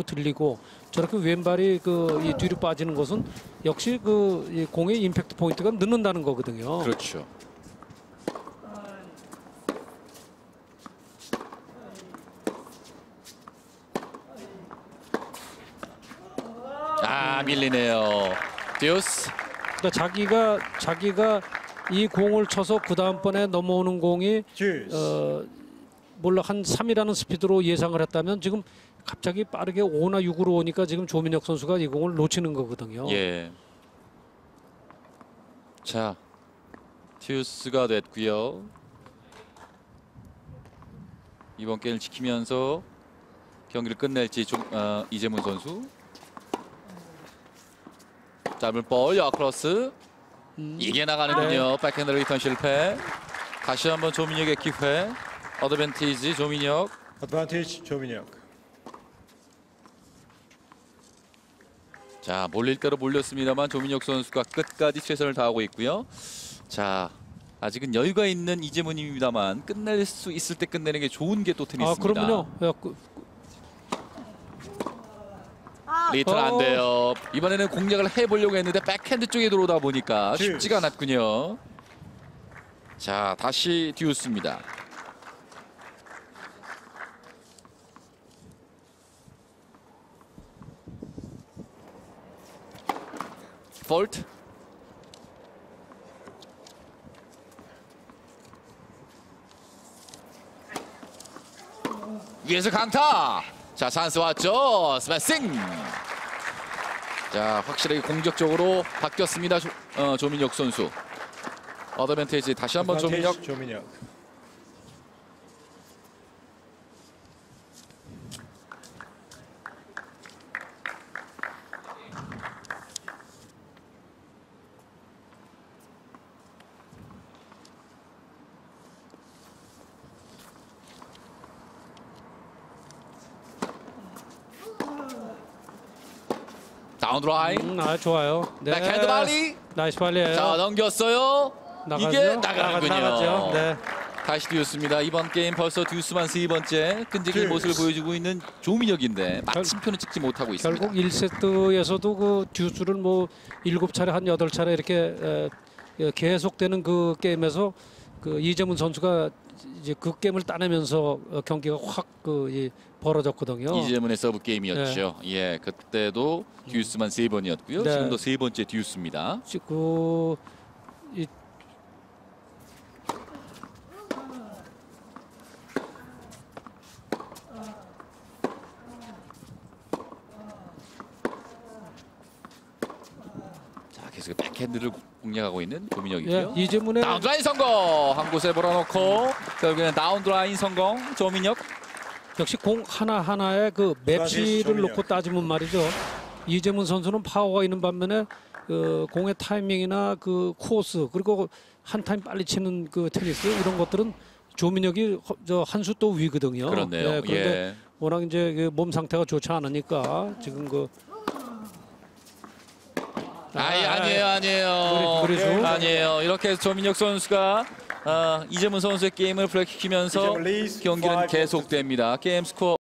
자꾸 들리고 저렇게 왼발이 그 이 뒤로 빠지는 것은 역시 그이 공의 임팩트 포인트가 늦는다는 거거든요. 그렇죠. 아 밀리네요. 듀스. 그러니까 자기가 자기가 이 공을 쳐서 그 다음번에 넘어오는 공이. 어 몰라 한 3이라는 스피드로 예상을 했다면 지금 갑자기 빠르게 5나 6으로 오니까 지금 조민혁 선수가 이 공을 놓치는 거거든요. 예. 자, 듀스가 됐고요. 이번 게임을 지키면서 경기를 끝낼지 좀, 어, 이재문 선수. 짧은 볼, 여크로스. 음. 이게 나가는군요. 백핸드 리턴 실패. 다시 한번 조민혁의 기회. 어드밴티지 조민혁. Advantage 조민혁. 자 몰릴 대로 몰렸습니다만 조민혁 선수가 끝까지 최선을 다하고 있고요. 자 아직은 여유가 있는 이재문입니다만 끝낼 수 있을 때 끝내는 게 좋은 게또아 테니스입니다. 그러면요. 야, 그, 리턴 안 어. 돼요. 이번에는 공략을 해보려고 했는데 백핸드 쪽에 들어오다 보니까. 쉽지가 않았군요. 자 다시 듀스입니다. 폴트 위에서 강타. 자 찬스 왔죠? 스매싱. 자 확실하게 공격적으로 바뀌었습니다 조, 어, 조민혁 선수. 어드밴테이지 다시 한번 조민혁. 조민혁. 다운 드라이 음, 아 좋아요. 네. 백핸드 발리 나이스 발리예요. 자 넘겼어요 나가죠? 이게 나가- 나가는군요 나가죠. 네. 다시 듀스입니다 이번 게임 벌써 듀스만 세 번째 끈질긴 듀스. 모습을 보여주고 있는 조민혁인데 마침표는 찍지 못하고 있습니다 결국 1세트에서도 그 듀스를 뭐 일곱 차례 한 여덟 차례 이렇게 에, 에, 계속되는 그 게임에서 그 이재문 선수가 이제 그 게임을 따내면서 어, 경기가 확그 벌어졌거든요. 이재문의 서브 게임이었죠. 예 그때도 듀스만 세 번이었고요. 네. 지금도 세 번째 듀스입니다. 그 이, 계속 백핸드를 공략하고 있는 예, 조민혁이고요 이재문의 다운드라인 성공 한 곳에 몰아놓고 결국에는 다운드라인 성공 조민혁 역시 공 하나 하나의 그 조민혁. 놓고 따지면 말이죠. 이재문 선수는 파워가 있는 반면에 그 공의 타이밍이나 그 코스 그리고 한 타임 빨리 치는 그 테니스 이런 것들은 조민혁이 허- 저한 수 또 위거든요. 그렇네요 예, 그런데 예. 워낙 이제 그 몸 상태가 좋지 않으니까 지금 그 아니 아, 아니에요 아니에요. 그래- 그래서? 아니에요. 이렇게 해서 조민혁 선수가 어, 이재문 선수의 게임을 브레이크 키면서 이재문 리스 경기는 계속됩니다. 게임 스코어